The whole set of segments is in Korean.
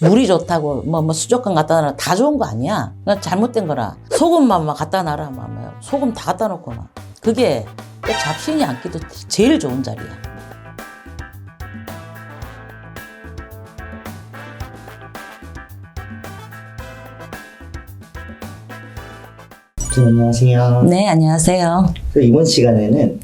물이 좋다고 뭐, 뭐 수족관 갖다 놔라 다 좋은 거 아니야. 그냥 잘못된 거라. 소금만 막 갖다 놔라 막, 막 소금 다 갖다 놓고 막 그게 또 잡신이 앉기도 제일 좋은 자리야. 네, 안녕하세요. 네 안녕하세요. 그 이번 시간에는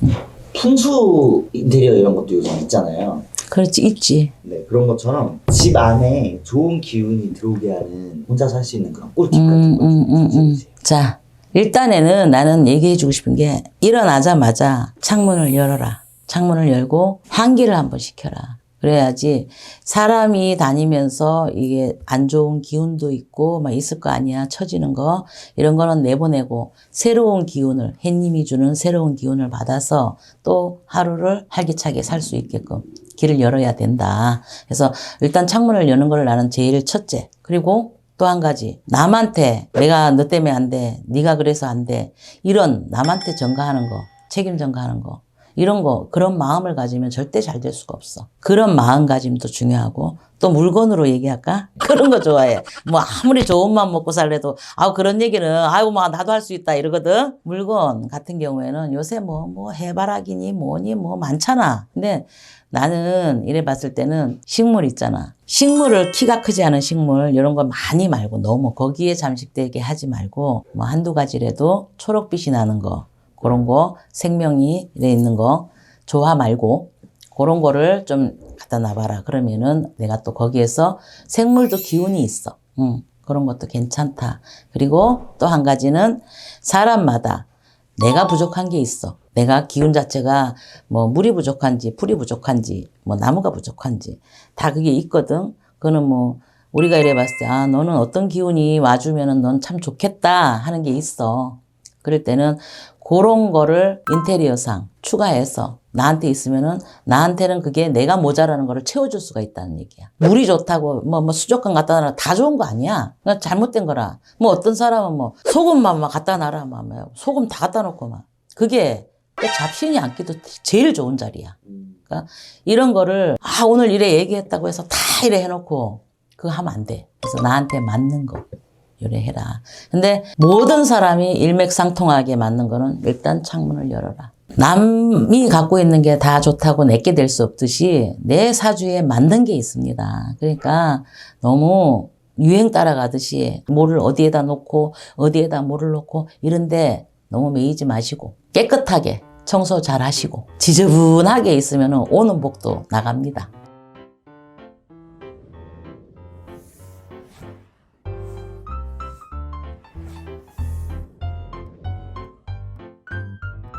풍수 인테리어 이런 것도 요즘 있잖아요. 그렇지 있지. 네, 그런 것처럼 집 안에 좋은 기운이 들어오게 하는 혼자 살 수 있는 그런 꿀팁 같은 음, 거좀 음, 음, 음. 자, 일단에는 나는 얘기해주고 싶은 게 일어나자마자 창문을 열어라. 창문을 열고 환기를 한번 시켜라. 그래야지 사람이 다니면서 이게 안 좋은 기운도 있고 막 있을 거 아니야. 처지는 거. 이런 거는 내보내고 새로운 기운을, 햇님이 주는 새로운 기운을 받아서 또 하루를 활기차게 살 수 있게끔 길을 열어야 된다. 그래서 일단 창문을 여는 걸 나는 제일 첫째. 그리고 또 한 가지 남한테 내가 너 때문에 안 돼. 네가 그래서 안 돼. 이런 남한테 전가하는 거, 책임 전가하는 거. 이런 거 그런 마음을 가지면 절대 잘 될 수가 없어. 그런 마음가짐도 중요하고 또 물건으로 얘기할까? 그런 거 좋아해. 뭐 아무리 좋은 맘 먹고 살래도 아우 그런 얘기는 아이고 뭐 나도 할 수 있다 이러거든. 물건 같은 경우에는 요새 뭐뭐 해바라기니 뭐니 뭐 많잖아. 근데 나는 이래 봤을 때는 식물 있잖아. 식물을 키가 크지 않은 식물 이런 거 많이 말고 너무 거기에 잠식되게 하지 말고 뭐 한두 가지라도 초록빛이 나는 거 그런 거 생명이 이래 있는 거 좋아 말고 그런 거를 좀 갖다 놔봐라. 그러면은 내가 또 거기에서 생물도 기운이 있어. 응, 그런 것도 괜찮다. 그리고 또 한 가지는 사람마다 내가 부족한 게 있어. 내가 기운 자체가 뭐 물이 부족한지 풀이 부족한지 뭐 나무가 부족한지 다 그게 있거든. 그거는 뭐 우리가 이래 봤을 때 아 너는 어떤 기운이 와주면은 넌 참 좋겠다 하는 게 있어. 그럴 때는 그런 거를 인테리어상 추가해서 나한테 있으면은 나한테는 그게 내가 모자라는 거를 채워줄 수가 있다는 얘기야. 물이 좋다고 뭐, 뭐 수족관 갖다 놔라 다 좋은 거 아니야. 그냥 잘못된 거라. 뭐 어떤 사람은 뭐 소금만 막 갖다 놔라 막, 막 소금 다 갖다 놓고 막 그게 또 잡신이 앉기도 제일 좋은 자리야. 음, 그러니까 이런 거를 아 오늘 이래 얘기했다고 해서 다 이래 해놓고 그거 하면 안 돼. 그래서 나한테 맞는 거 이래 해라. 근데 모든 사람이 일맥상통하게 맞는 거는 일단 창문을 열어라. 남이 갖고 있는 게 다 좋다고 내게 될 수 없듯이 내 사주에 맞는 게 있습니다. 그러니까 너무 유행 따라가듯이 뭐를 어디에다 놓고 어디에다 뭐를 놓고 이런데 너무 매이지 마시고 깨끗하게 청소 잘 하시고 지저분하게 있으면 오는 복도 나갑니다.